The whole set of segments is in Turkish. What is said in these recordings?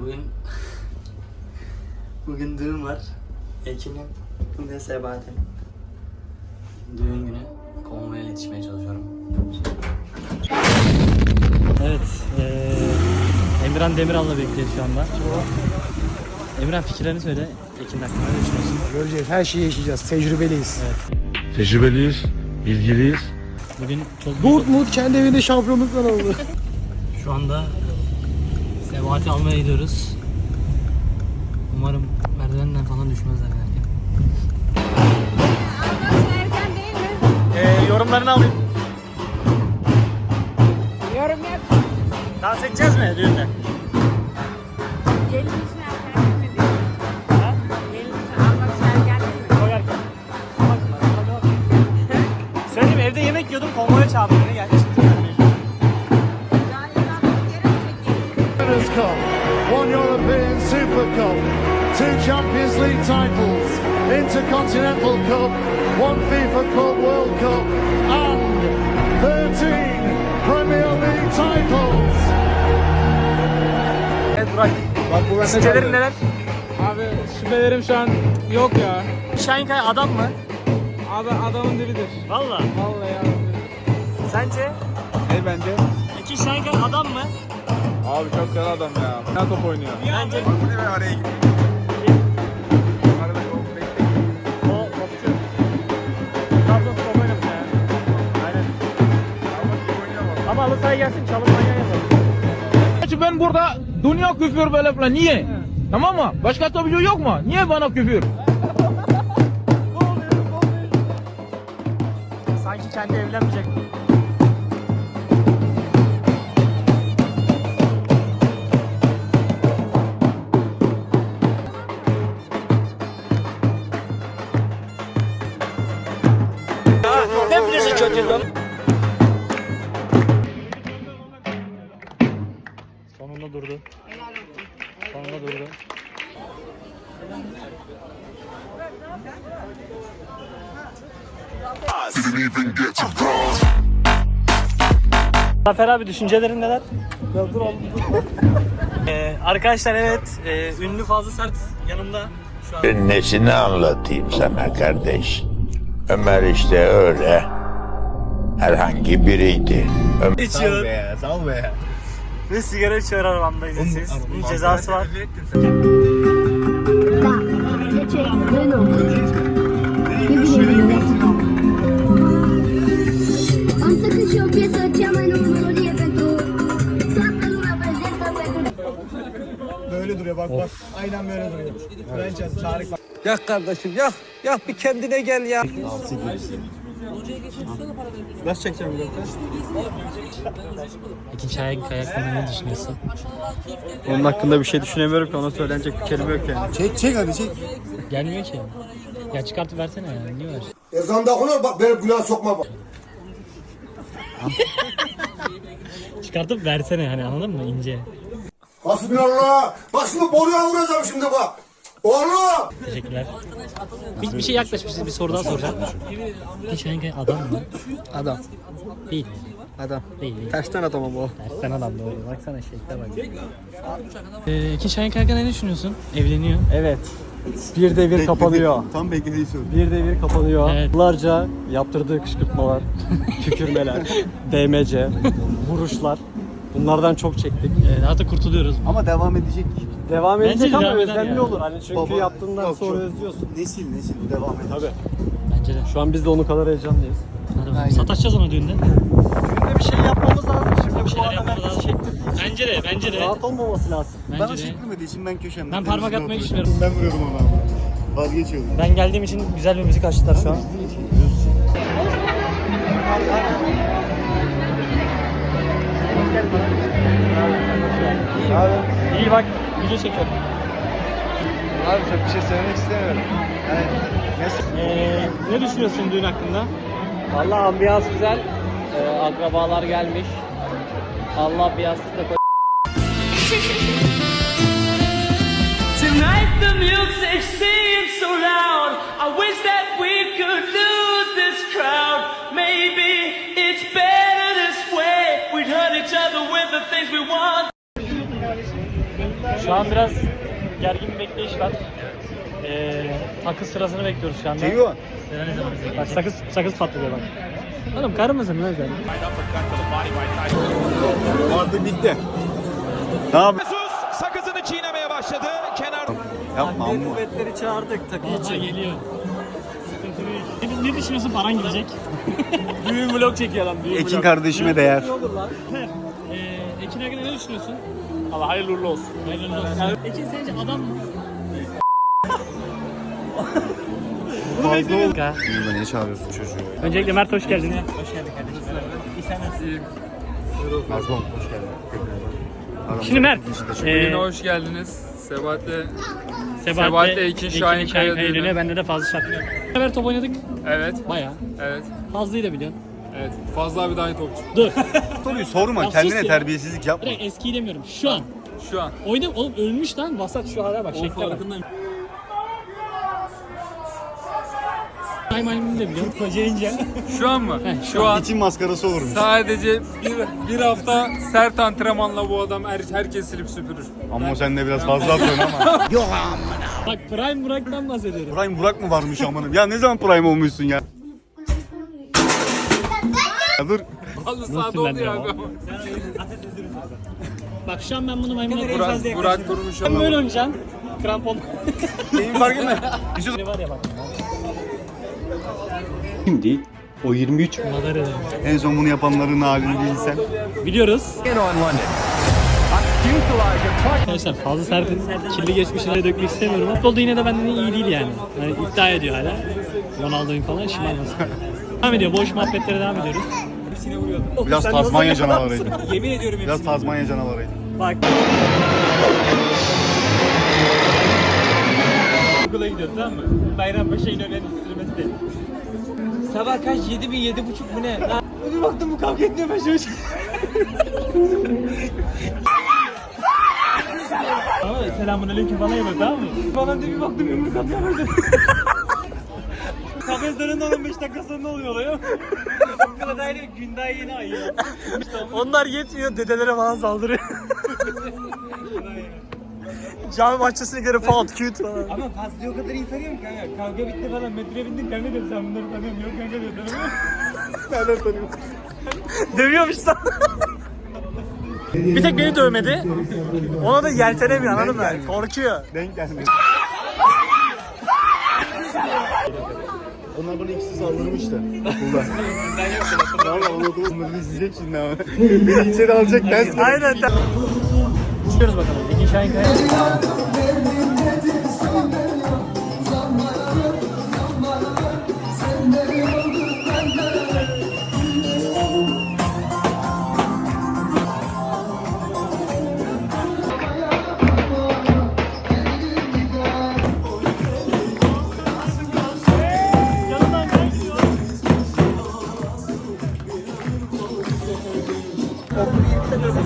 Bugün bugün düğün var. Ekin'in ve Sebahat'in düğün günü konvoya yetişmeye çalışıyorum. Evet, eee Emirhan Demiral'la bekliyoruz şu anda. Emirhan fikirlerini söyle. Ekin hakkında ne düşünüyorsun? Göreceğiz. Her şeyi yaşayacağız. Tecrübeliyiz. Evet. Tecrübeliyiz, bilgiliyiz. Bugün çok Dortmund kendi evinde şampiyonluklar aldı. Şu anda Sebahat'i almaya gidiyoruz. Umarım merdivenden falan düşmezler derken. Erken değil mi? Ee, yorumlarını alayım. Yorum yap. Dans edeceğiz mi düğünde? Gelin için erken değil mi? Ha? Gelin için almak için erken değil mi? Çok erken. Söyleyeyim evde yemek yiyordum konvoya çağırdı beni geldi Cup, two Champions League titles, Intercontinental Cup, one FIFA Club World Cup, and 13 Premier League titles. Evet Burak. Bak neler? Abi şüphelerim şu an yok ya. Şahinkay adam mı? Abi adamın dibidir. Valla. Vallahi adamın dibidir. Sence? Ne bence? Ekin Şahinkay adam mı? Abi çok güzel adam ya. Ne top oynuyor. Bence Bu ne be araya gidiyor. Arada yok o topçu. Trabzonspor oynamış ya. Aynen. Ama halı sahaya gelsin çalım manyağı yapalım. Ben burada dünya küfür böyle falan. Niye? Tamam mı? Başka topçu yok mu? Niye bana küfür? Sanki kendi evlenmeyecek. Hepinizi çocuğum. Sonunda durdu. Sonunda durdu. Zafer abi düşüncelerin neler? ee, arkadaşlar evet, e, ünlü Fazlı Sert yanımda şu an. Nesini anlatayım sana kardeş? Ömer işte öyle. Herhangi biriydi. Ömer içiyor. Sal be. Ve sigara içiyor arabamda izinsiz. Bunun cezası var. Böyle duruyor bak bak. Aynen böyle duruyor. Bence Tarık. Yak kardeşim yak. Yak bir kendine gel ya. Nasıl çekeceğim bir dakika? Ekin Şahinkay hakkında ne düşünüyorsun? Onun hakkında bir şey düşünemiyorum ki ona söylenecek bir kelime yok yani. Çek çek hadi çek. Gelmiyor ki. Ya çıkartıp versene ya. Niye ver? Ezanda okunur bak beni günah sokma bak. Çıkartıp versene hani anladın mı ince. Hasbinallah. Bak şimdi boruya vuracağım şimdi bak. Oğlum. Teşekkürler. Bir, bir şey yaklaş bir, soru daha soracağım. Ekin Şahinkay adam mı? Adam. Değil. Adam. Değil değil. Tersten adam ama o. Tersten adam doğru. Baksana şekle bak. Ee, Şahinkay hakkında ne düşünüyorsun? Evleniyor. Evet. Bir de bir kapanıyor. Tam beklediği söyle. Bir de bir kapanıyor. Evet. Yıllarca yaptırdığı kışkırtmalar, tükürmeler, DMC, vuruşlar. Bunlardan çok çektik. Ee, artık kurtuluyoruz. Ama devam edecek. Devam Bence edecek ama devam eder özlemli yani. olur. Hani çünkü Baba, yaptığından yok, sonra çok- özlüyorsun. Nesil nesil bu devam edecek. Tabii. Bence de. Şu an biz de onun kadar heyecanlıyız. Hadi bakalım. Sataşacağız ona düğünde. Şimdi bir şey yapmamız lazım. Şimdi bu şeyler adam yapmamız herkes lazım. çekti. Bence de, bence de. Rahat olmaması lazım. Bence de. çekmediği için ben köşemde. Ben parmak temizliğe atmayı oturuyorum. düşünüyorum. Ben vuruyordum ona. Vazgeçiyordum. Ben geldiğim için güzel bir müzik açtılar şu an. İyi bak, video çekiyorum. Abi çok bir şey söylemek istemiyorum. Yani Ee, ne düşünüyorsun düğün hakkında? Valla ambiyans güzel. Ee, akrabalar gelmiş. Allah bir yastıkla koy. Tonight the music seems so loud. I wish that we could lose this crowd. Maybe it's better Şu an biraz gergin bir bekleyiş var. Ee, takı sırasını bekliyoruz şu anda. Ceyhun. Bak sakız, sakız patlıyor bak. Oğlum karı mısın lan sen? Artık bitti. Ne yapıyorsun? sakızını çiğnemeye başladı. Kenar Yapma amma. Kuvvetleri çağırdık takı Vallahi geliyor. Ne, ne düşünüyorsun paran gidecek? Düğün vlog çekiyor adam. Düğün Ekin kardeşime değer. ee, Hakkında ne düşünüyorsun? Allah hayırlı uğurlu olsun. Hayırlı olsun. Ekin sence adam mı? Fazla oldu. Ha. Burada niye çağırıyorsun çocuğu? Öncelikle Mert hoş geldin. Hoş geldin kardeşim. Nazlı hoş geldin. Şimdi Mert. Ee, hoş geldiniz. Sebahat'le Sebahat'le Ekin Şahin Kaya düğünü. Bende de fazla şarkı. Beraber top oynadık. evet, Bayağı. evet, Fazlıyı da biliyorsun. Evet. Fazla abi daha iyi topçu. Dur. Soruyu sorma. Ya sus Kendine ya. terbiyesizlik yapma. Direkt eskiyi demiyorum. Şu an. Şu an. Oyna oğlum ölmüş lan. Vasat şu hale bak. Şekle bak. farkındayım. Da biliyorum. Koca Şu an mı? Heh, Şu an İçin maskarası olurmuş. sadece bir, bir hafta sert antrenmanla bu adam her, herkes silip süpürür. Ama sen de biraz fazla atıyorsun ama. Bak Prime Burak'tan bahsediyorum. Prime Burak mı varmış amanım? Ya ne zaman Prime olmuşsun ya? Dur. Vallahi sağda oldu ya ama? abi ama. Bak şu an ben bunu maymuna Burak, koyacağım. Burak durmuş Ben ama. böyle oynayacağım. Krampon. Neyin farkı ne? Yusuf. ne var ya bak. Şimdi o 23 Madara. en son bunu yapanların halini bilsen. Biliyoruz. Arkadaşlar fazla sertin kirli geçmişine dökmek istemiyorum. Futbolda yine de benden iyi değil yani. yani iddia ediyor hala. Ronaldo'yu falan şımarmasın. devam ediyor. Boş muhabbetlere devam ediyoruz. Biraz Tazmanya canavarıydı. Yemin ediyorum Biraz Tazmanya canavarıydı. Bak. Okula gidiyoruz tamam mı? Bayrampaşa İnönü'nün sürmesi Sabah kaç? 7 bin, 7 buçuk mu ne? Lan Bir baktım bu kavga etmiyor ben şöyle. Ama selamun aleyküm falan yapıyor tamam mı? Falan diye bir baktım yumruk atıyor böyle. Kafeslerinde 15 dakika sonra ne oluyor oluyor? Okula dair gün daha yeni ayı. Onlar yetmiyor dedelere falan saldırıyor. Cami bahçesine göre falan cute falan. Ama fazla o kadar iyi tanıyorum kanka. Kavga bitti falan metroya bindik kanka dedim sen bunları tanıyorum yok kanka diyor tanımıyor Nereden tanıyorum? Dövüyormuş lan. bir tek beni dövmedi. Ona da yeltenemiyor anladın mı? Korkuyor. Denk geldi. Onlar bana ikisi saldırmıştı okulda. Valla onu okulda bunları izleyecek şimdi ama. Beni içeri alacak ben Aynen. Çıkıyoruz bakalım. Ekin Şahin Kaya.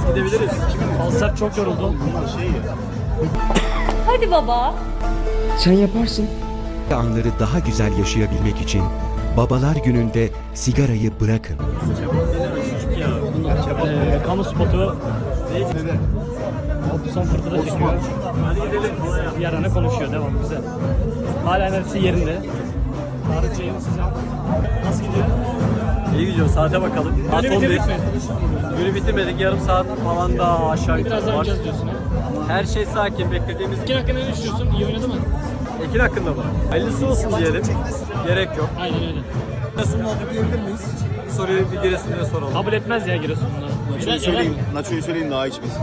Gidebiliriz. Alsak çok yoruldu. Hadi baba. anları daha güzel yaşayabilmek için Babalar Günü'nde sigarayı bırakın. Ee, kamu spotu son fırtına çekiyor. Bir arana konuşuyor. Devam güzel. Hala enerjisi yerinde. Tarık yayın sıcak. Nasıl gidiyor? İyi gidiyor saate bakalım. Saat Günü 11. bitirdik mi? Günü bitirmedik yarım saat falan daha aşağı yukarı Birazdan var. oynayacağız diyorsun ha. Her şey sakin beklediğimiz Ekin hakkında ne düşünüyorsun? İyi oynadı mı? Ekin hakkında mı? Hayırlısı olsun diyelim. Gerek yok. Aynen öyle. Giresunlu olduk diyebilir miyiz? Bu soruyu bir Giresunlu'ya soralım. Kabul etmez ya Giresun'da. Nacho'yu söyleyeyim, Nacho'yu söyleyeyim daha içmesin.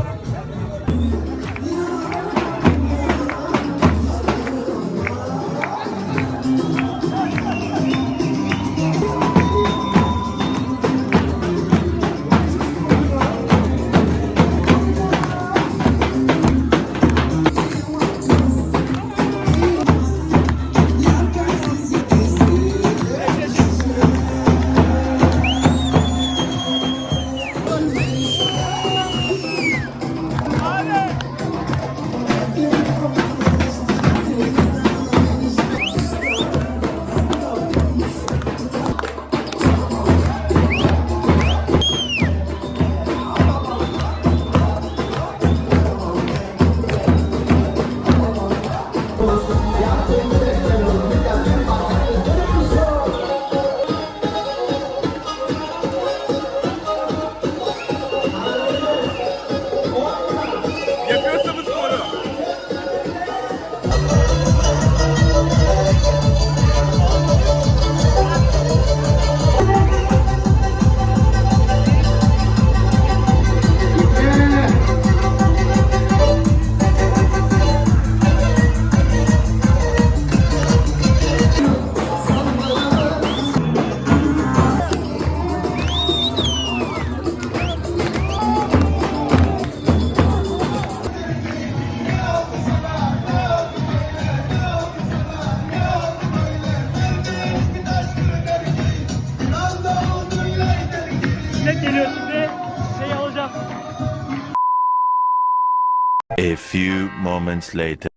A few moments later.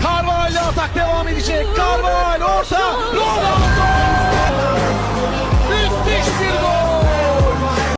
Carvalho atak devam edecek. Carvalho orta. Ronaldo!